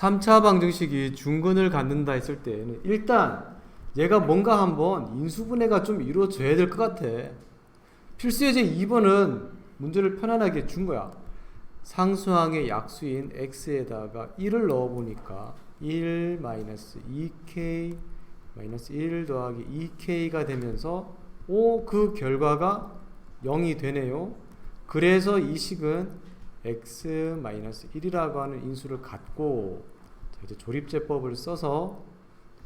3차 방정식이 중근을 갖는다 했을 때에는 일단 얘가 뭔가 한번 인수분해가 좀 이루어져야 될 것 같아. 필수 예제 2번은 문제를 편안하게 준 거야. 상수항의 약수인 x에다가 1을 넣어 보니까 1 마이너스 2k 마이너스 1 더하기 2k가 되면서 오 그 결과가 0이 되네요. 그래서 이 식은 x 마이너스 1이라고 하는 인수를 갖고 자, 이제 조립제법을 써서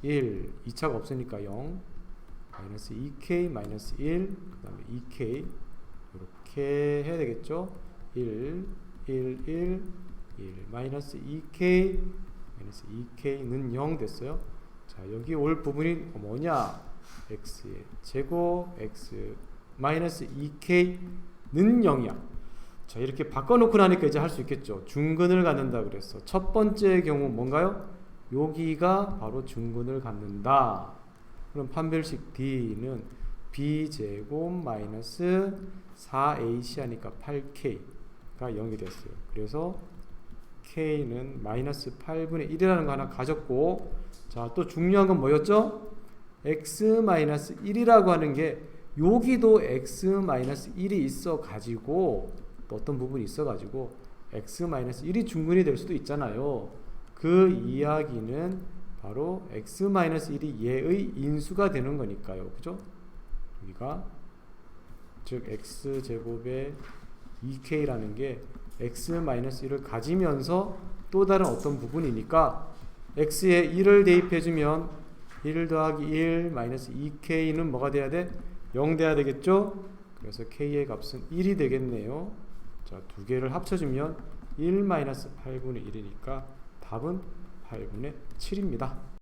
1 2차가 없으니까 0 마이너스 2k 마이너스 1 그 다음에 2k 이렇게 해야 되겠죠? 1 1 1 1 마이너스 2k 마이너스 2k는 0 됐어요. 자 여기 올 부분이 뭐냐? x의 제곱 x 마이너스 2k는 0이야. 자 이렇게 바꿔놓고 나니까 이제 할 수 있겠죠. 중근을 갖는다 그랬어. 첫 번째 경우 뭔가요? 여기가 바로 중근을 갖는다. 그럼 판별식 B는 B 제곱 마이너스 4AC 하니까 8K가 0이 됐어요. 그래서 K는 마이너스 8분의 1이라는 거 하나 가졌고 자 또 중요한 건 뭐였죠? X 마이너스 1이라고 하는 게 여기도 X 마이너스 1이 있어 가지고 또 어떤 부분이 있어 가지고 X 마이너스 1이 중근이 될 수도 있잖아요. 그 이야기는 바로 x 1이 얘의 인수가 되는 거니까요. 그죠? 여기가 즉 x 제곱의 2k라는 게 x 1을 가지면서 또 다른 어떤 부분이니까 x에 1을 대입해 주면 1 더하기 1 마이너스 2k는 뭐가 돼야 돼? 0 돼야 되겠죠? 그래서 k의 값은 1이 되겠네요. 자, 두 개를 합쳐 주면 1 마이너스 8분의 1이니까 답은 8분의 7입니다.